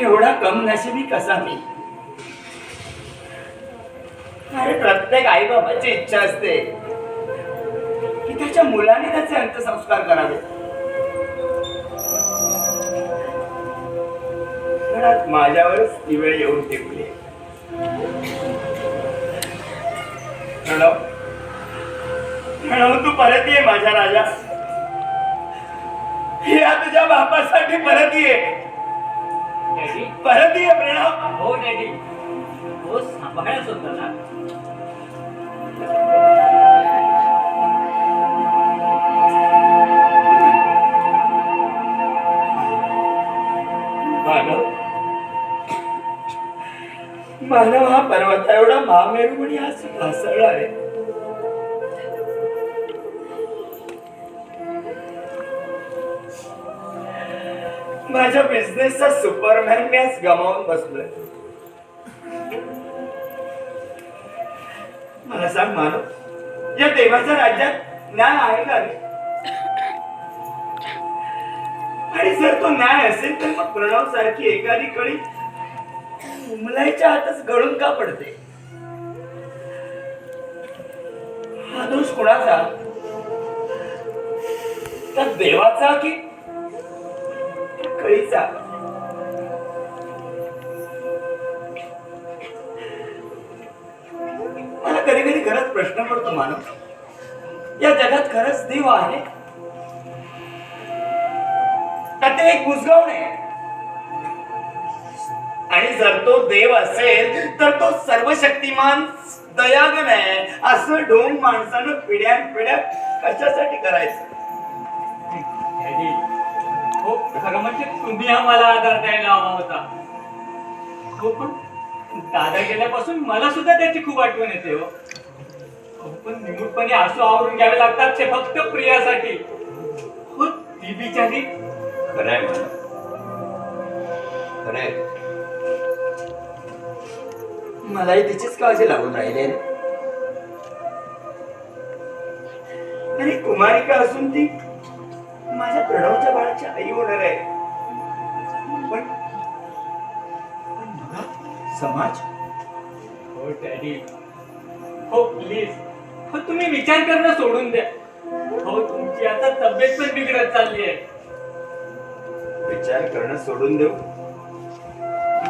एवढा कम नशिबी कसा मी? अरे प्रत्येक आई बाबाची इच्छा असते की त्याच्या मुलाने त्याचे अंत्यसंस्कार करावे. माझ्यावरच ती वेळ येऊन टिकली. प्रणव प्रणव तू परत ये माझ्या राजा या तुझ्या बापासाठी परत ये. डॅडी? परत ये प्रणव हो डॅडी. हो सांभाळा स्वतःला मानव. मानव हा पर्वत एवढा महामेरुमणी हा ढासळला रे माझ्या बिझनेसचा सुपरमॅन मी आज गमावून बसलोय. मला सांग मानव या देवाच्या राज्यात न्याय आहे का रे? आणि जर तो न्याय असेल तर मग प्रणव सारखी एखादी कळी मुलाच्या हातच गळून का पडते? हा दोष कोणाचा? तर देवाचा की कळीचा मला कधी कधी खरंच प्रश्न पडतो मानव. या जगात खरंच देव आहे. का ते एक बुजगावणे आणि जर तो देव असेल तर तो सर्वशक्तिमान दयागन आहे असं ढोंग माणसानं पिढ्यान पिढ्या कशासाठी करायचं? हो खरं म्हणजे तुम्ही आम्हाला आधार द्यायला हवा होता. हो पण दादा गेल्यापासून मला सुद्धा त्याची खूप आठवण येते हो. अहो, पण निमूटपणे आसू आवरून घ्यावे लागतात ते फक्त प्रियासाठी. हो ती बिचारी. खरंय मला खरंय. मलाही तिचीच काळजी लागून राहिले. अरे आणि कुमारिका असून ती माझ्या प्रणवच्या बाळाची आई होणार आहे. पण समाज हो डॅडी. हो प्लीज हो तुम्ही विचार करणं सोडून द्या. हो तुमची आता तब्येत पण बिघडत चालली आहे. विचार करणं सोडून देऊ?